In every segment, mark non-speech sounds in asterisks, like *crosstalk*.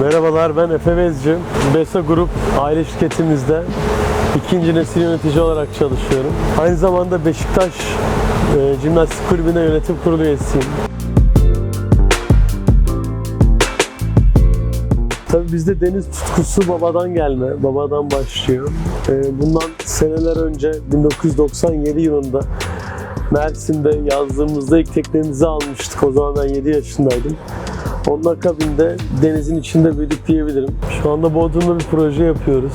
Merhabalar ben Efe Bezci. BESA Grup aile şirketimizde ikinci nesil yönetici olarak çalışıyorum. Aynı zamanda Beşiktaş e, Jimnastik Kulübü'nde yönetim kurulu üyesiyim. Tabii bizde deniz tutkusu babadan gelme, babadan başlıyor. E, bundan seneler önce 1997 yılında Mersin'de yazdığımızda ilk teknemizi almıştık. O zaman ben 7 yaşındaydım. Onun akabinde denizin içinde büyüdük diyebilirim. Şu anda Bodrum'da bir proje yapıyoruz.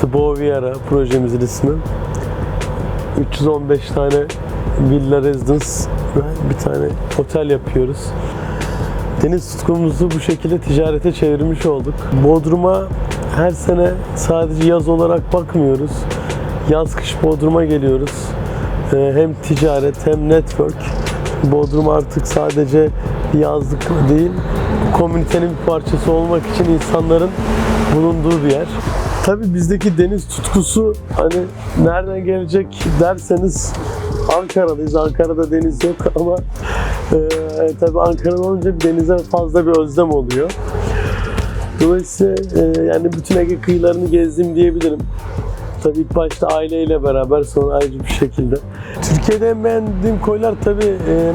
The Boviera projemizin ismi. 315 tane villa residence ve bir tane otel yapıyoruz. Deniz tutkumuzu bu şekilde ticarete çevirmiş olduk. Bodrum'a her sene sadece yaz olarak bakmıyoruz. Yaz kış Bodrum'a geliyoruz. Ee, Hem ticaret hem network. Bodrum artık sadece yazlık değil, komünitenin bir parçası olmak için insanların bulunduğu bir yer. Tabii bizdeki deniz tutkusu hani nereden gelecek derseniz Ankara'dayız. Ankara'da deniz yok *laughs* ama e, tabii Ankara'da olunca denize fazla bir özlem oluyor. Dolayısıyla e, yani bütün Ege kıyılarını gezdim diyebilirim. Tabii ilk başta aileyle beraber sonra ayrıca bir şekilde. Türkiye'de en beğendiğim koylar tabii e,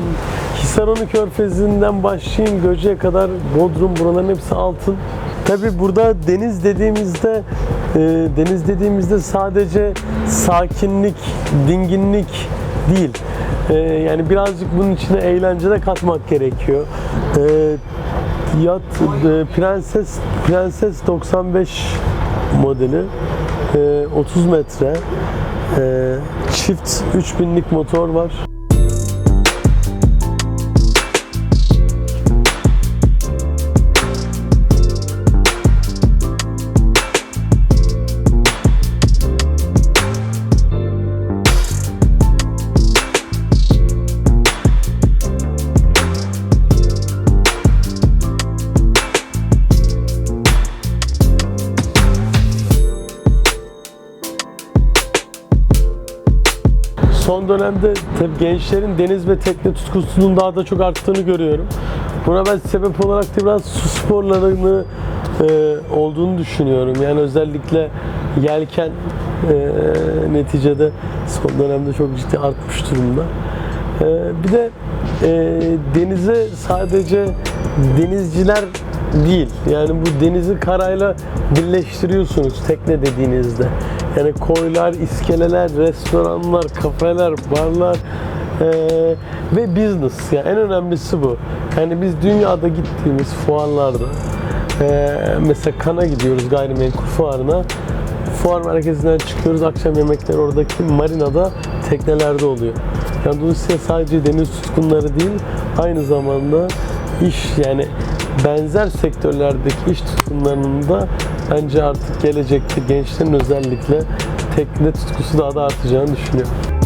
Hisaronu Körfezi'nden başlayayım Göce'ye kadar Bodrum buraların hepsi altın. Tabii burada deniz dediğimizde e, deniz dediğimizde sadece sakinlik, dinginlik değil. E, yani birazcık bunun içine eğlence de katmak gerekiyor. E, yat e, Prenses Prenses 95 modeli e, 30 metre e, çift 3000'lik motor var. Son dönemde tabii gençlerin deniz ve tekne tutkusunun daha da çok arttığını görüyorum. Buna ben sebep olarak da biraz su sporlarını e, olduğunu düşünüyorum. Yani özellikle yelken e, neticede son dönemde çok ciddi artmış durumda. E, bir de e, denize sadece denizciler değil. Yani bu denizi karayla birleştiriyorsunuz tekne dediğinizde. Yani koylar, iskeleler, restoranlar, kafeler, barlar eee, ve business. Yani en önemlisi bu. Yani biz dünyada gittiğimiz fuarlarda eee, mesela Kana gidiyoruz gayrimenkul fuarına. Fuar merkezinden çıkıyoruz. Akşam yemekler oradaki marinada teknelerde oluyor. Yani dolayısıyla sadece deniz tutkunları değil, aynı zamanda iş yani benzer sektörlerdeki iş tutkunlarının da bence artık gelecekte gençlerin özellikle tekne tutkusu daha da artacağını düşünüyorum.